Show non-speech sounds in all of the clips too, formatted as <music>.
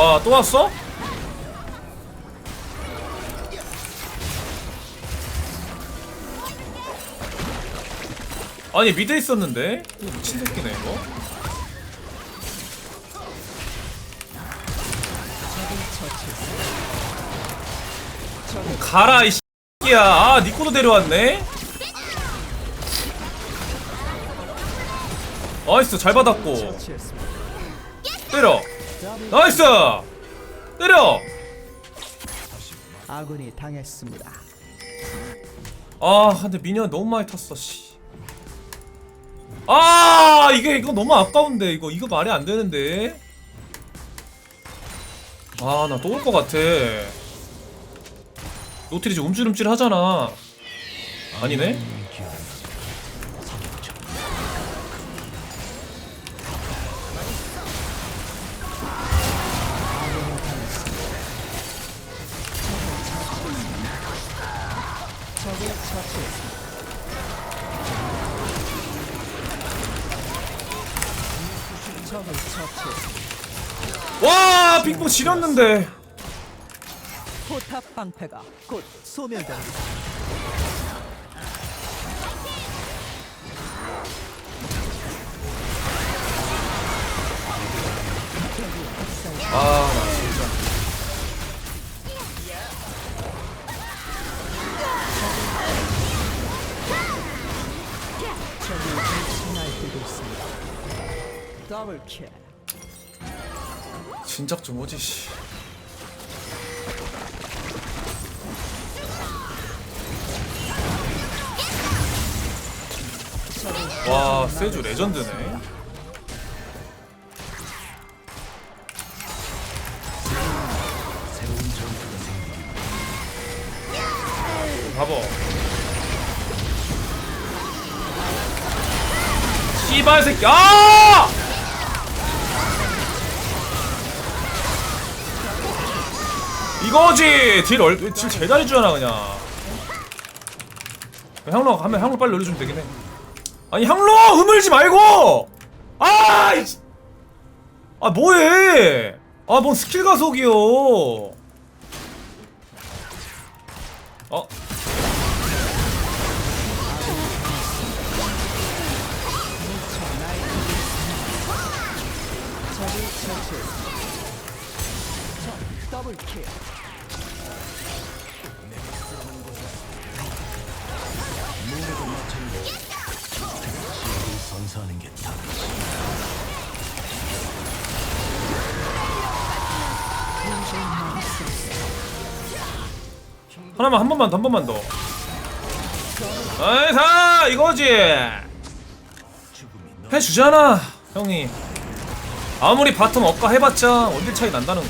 와 또 왔어? 아니 미드 있었는데? 미친 새끼네 이거. 가라 이 새끼야. 아 니코도 데려왔네? 나이스 잘 받았고. 때려 나이스! 때려! 아군이 당했습니다. 아 근데 미니언 너무 많이 탔어 씨. 아 이게 이거 너무 아까운데. 이거 이거 말이 안 되는데. 아 나 또 올 것 같아. 노트리지 움찔움찔 하잖아. 아니네 핑퐁 지렸는데 포탑 방패가 곧 소멸됩니다. 아 나 진짜 적이 날뛰고 있습니다. 더블 킬. 진작 좀 오지 씨. 와 세주 레전드네 봐봐 씨발 새끼 아! 이거지. 딜, 얼, 딜 제일 잘해주잖아 그냥. 향로 하면 향로 빨리 올려주면 되긴 해. 아니 향로! 흐물지 말고! 아, 이- 아 뭐해? 아 뭔 스킬 가속이요. 어? 더블 킬. 사하는 게 다. 하나만 한 번만 더 한 번만 더. 나이스 이거지! 해주잖아 형이. 아무리 바텀 억까 해봤자 원딜 차이 난다는 거.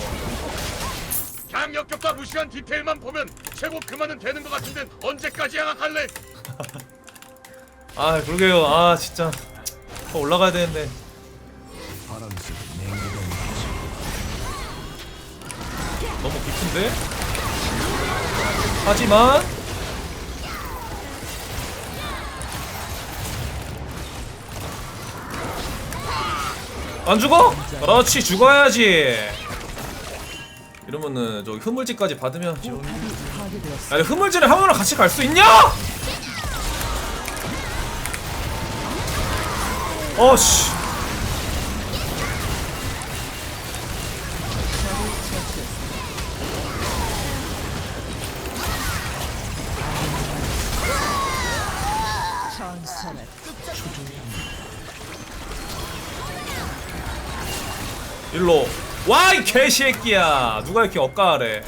강력격과 무시한 디테일만 보면 최고 그만은 되는 것 같은데 언제까지 양악할래? <laughs> 아 그러게요. 아 진짜 더 올라가야 되는데 너무 깊은데 하지만 안 죽어? 그렇지 죽어야지 이러면은 저 흐물지까지 받으면. 아니 흐물지를 형이랑 같이 갈 수 있냐? 어씨. 일로. 와이 개새끼야. 누가 이렇게 억까하래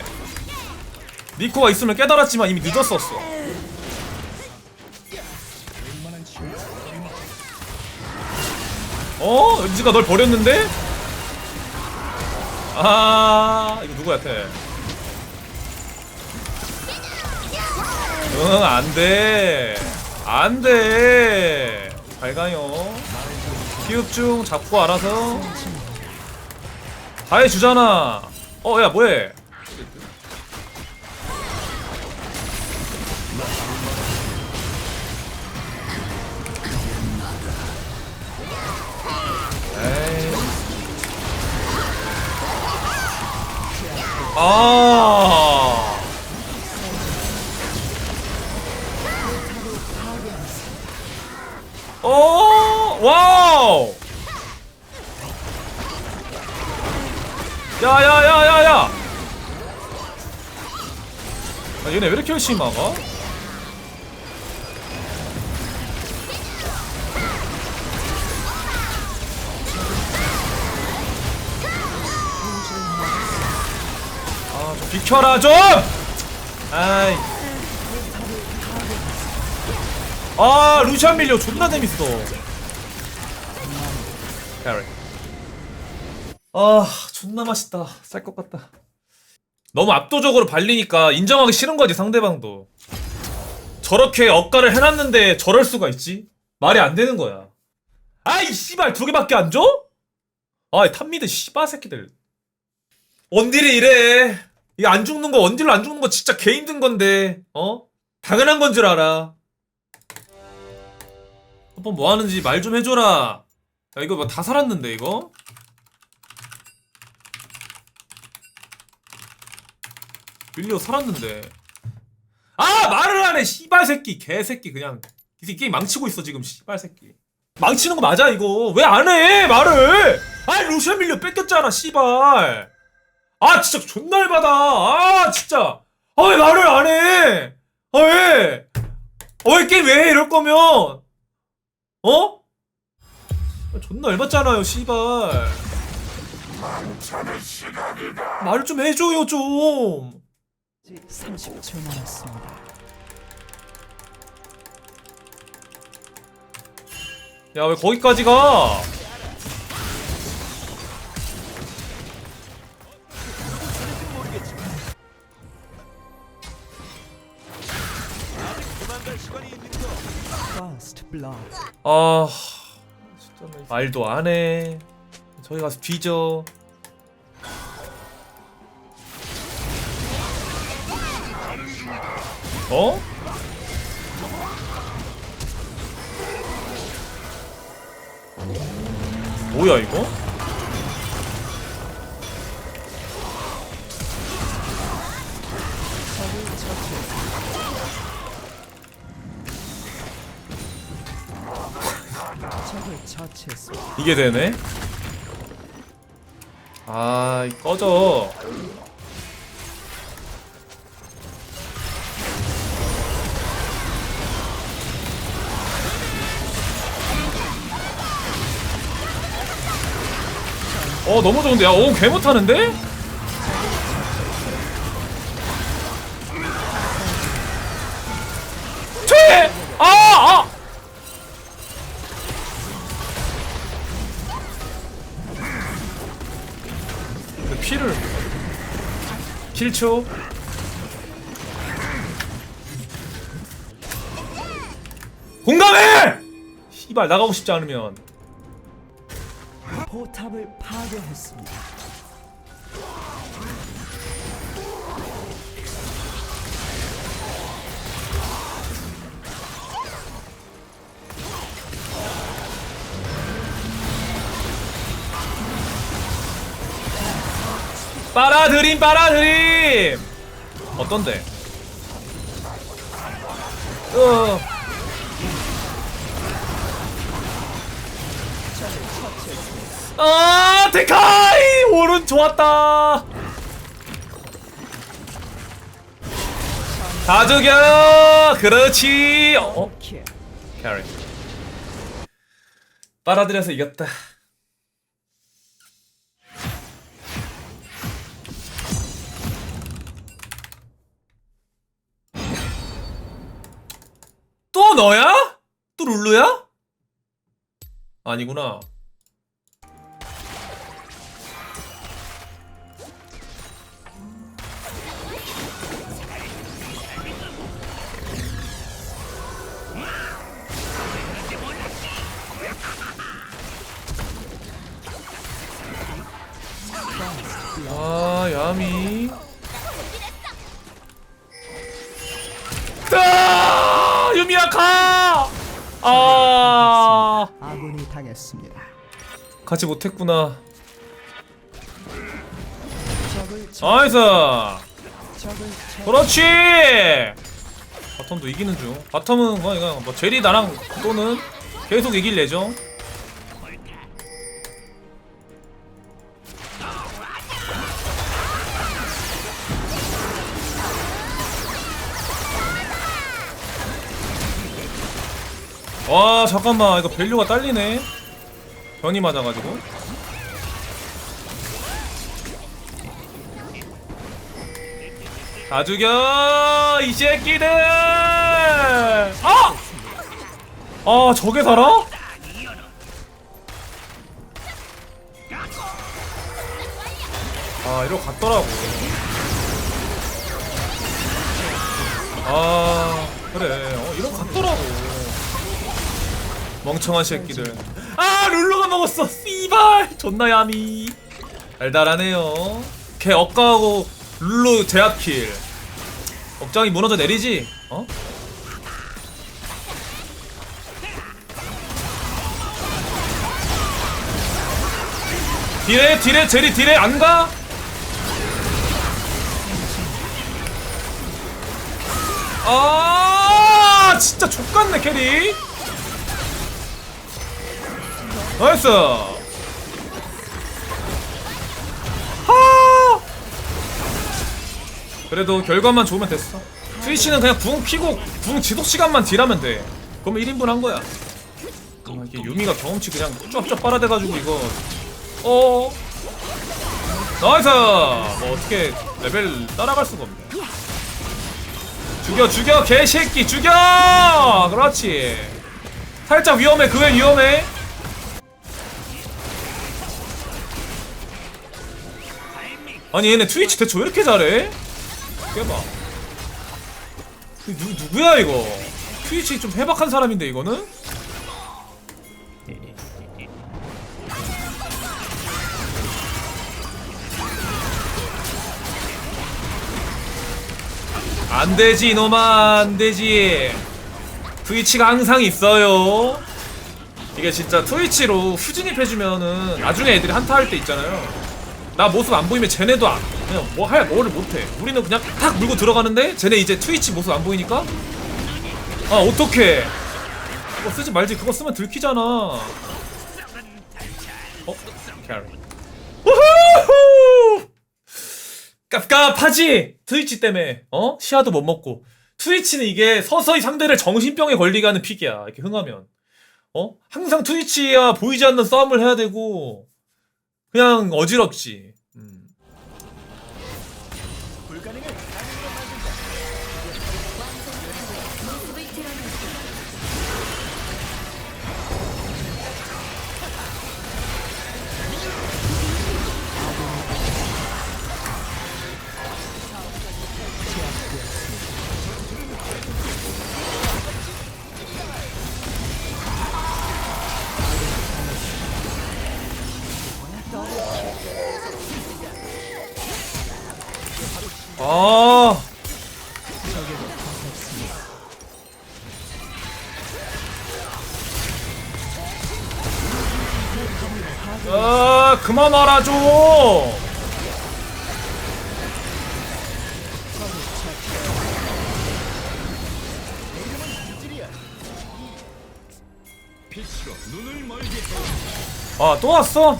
니코가 있으면 깨달았지만 이미 늦었었어 어? 은지가 널 버렸는데? 아 이거 누구한테 응 안돼. 안돼. 잘 가요. 기흡중 잡고 알아서. 다 해주잖아. 어 야 뭐해 아. 오, 와우. 야야야야야. 아, 얘네 왜 이렇게 열심히 막아? 좀 비켜라 좀! 아이. 아, 루시안 밀려 존나 재밌어. 캐리. 아, 존나 맛있다. 쌀 것 같다. 너무 압도적으로 발리니까 인정하기 싫은 거지 상대방도. 저렇게 억가를 해놨는데 저럴 수가 있지? 말이 안 되는 거야. 아이 씨발 두 개밖에 안 줘? 아이 탑미드 씨발 새끼들. 원딜이 이래. 이게 안 죽는 거 원딜로 안 죽는 거 진짜 개 힘든 건데 어? 당연한 건 줄 알아. 한번 뭐 하는지 말 좀 해줘라. 야 이거 뭐 다 살았는데 이거? 밀리오 살았는데. 아 말을 안 해 씨발 새끼 개 새끼 그냥 이 게임 망치고 있어 지금 씨발 새끼. 망치는 거 맞아 이거 왜 안 해 말을? 아 루시안 밀리오 뺏겼잖아 씨발. 아 진짜 존나 열받아 아 진짜 아 왜 말을 안해 아 왜? 어왜 게임 왜 해 이럴 거면 어? 아, 존나 열받잖아요 씨발 말을 좀 해줘요 좀 30초 남았습니다. 야 왜 거기까지 가? 아 진짜 나 말도 안 해. 저기 가서 뒤져. 어? 뭐야 이거? 처치했습니다. 이게 되네? 아, 이 꺼져. 어, 너무 좋은데? 야, 오, 개 못하는데? 7초 공감해! 씨발 나가고 싶지 않으면 포탑을 파괴했습니다. 빨아들임 빨아들임 어떤데? 어. 아 데카이 오른 좋았다 다 죽여 그렇지 어? 킬. 캐리 빨아들여서 이겼다 또 너야? 또 룰루야? 아니구나 아 야미 아. 아군이 당했습니다. 가지 못했구나. 적을 적을 쳐 나이스. 적을 쳐 그렇지. 바텀도 이기는 중. 바텀은 뭐 이거 뭐 제리 나랑 또는 계속 이길 예정 와 잠깐만. 이거 밸류가 딸리네. 변이 맞아가지고. 다 죽여 이 새끼들! 아! 아 저게 살아? 아 이러고 갔더라고. 아 그래. 어 이러고 갔더라고 멍청한 새끼들 아 룰루가 먹었어. 씨발. 존나 야미. 달달하네요. 걔 억가하고 룰루 제압킬. 억장이 무너져 내리지? 어? 딜에 딜에 제리 딜에 안 가? 아 진짜 족같네 캐리 나이스! 하! 그래도 결과만 좋으면 됐어. 트위치는 그냥 궁 피고 궁 지속 시간만 딜하면 돼. 그러면 1인분 한 거야. 아, 이게 유미가 경험치 그냥 쫙쫙 빨아대가지고 이거. 어? 나이스! 뭐 어떻게 레벨 따라갈 수가 없네. 죽여 죽여 개새끼 죽여! 그렇지. 살짝 위험해 그 외 위험해 아니 얘네 트위치 대체 왜 이렇게 잘해? 깨봐. 누, 누구야 이거? 트위치 좀 해박한 사람인데 이거는? 안되지 이놈아 안되지. 트위치가 항상 있어요. 이게 진짜 트위치로 후진입 해주면은 나중에 애들이 한타 할 때 있잖아요 나 모습 안 보이면 쟤네도 안, 그냥 뭐할 뭐를 못해. 우리는 그냥 탁 물고 들어가는데 쟤네 이제 트위치 모습 안 보이니까? 아 어떡해. 그거 쓰지 말지. 그거 쓰면 들키잖아. 어? 캐리. 우후! 깝깝하지! 트위치 때문에. 어? 시야도 못 먹고. 트위치는 이게 서서히 상대를 정신병에 걸리게 하는 픽이야. 이렇게 흥하면. 어? 항상 트위치야 보이지 않는 싸움을 해야 되고 그냥 어지럽지 아, 그만 좀. 아, 또 왔어?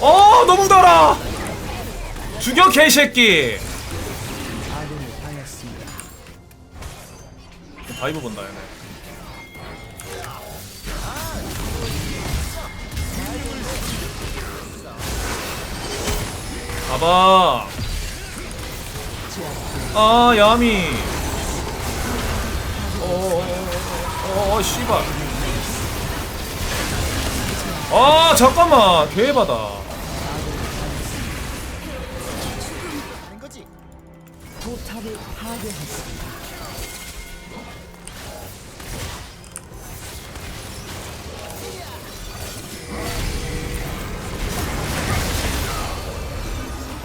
어, 너무 달아. 죽여 개새끼. 다이브 본다 얘네. 가봐. 아 야미. 어어어어 어, 씨발. 아 잠깐만 개바다. 포탑을 파괴했습니다.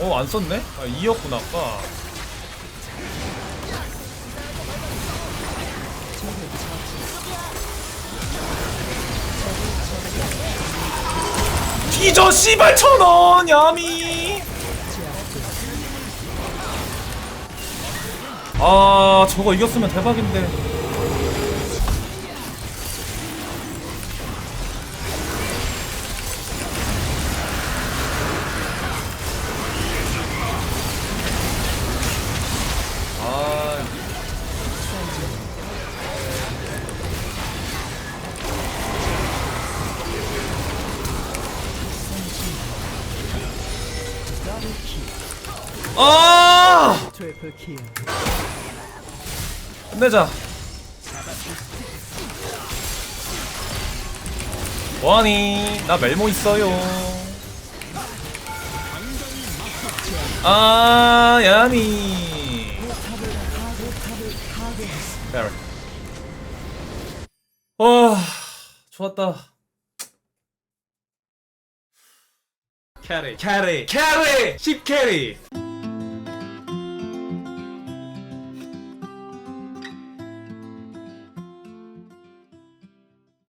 어 안 썼네? 아 2였구나 아까. 뒤져 씨발 천 원 야미 아 저거 이겼으면 대박인데 아! 끝내자. 뭐하니? 나 멜모 있어요. 아, 야미. 베리. 와, 좋았다. 캐리, 캐리, 캐리, 10 캐리.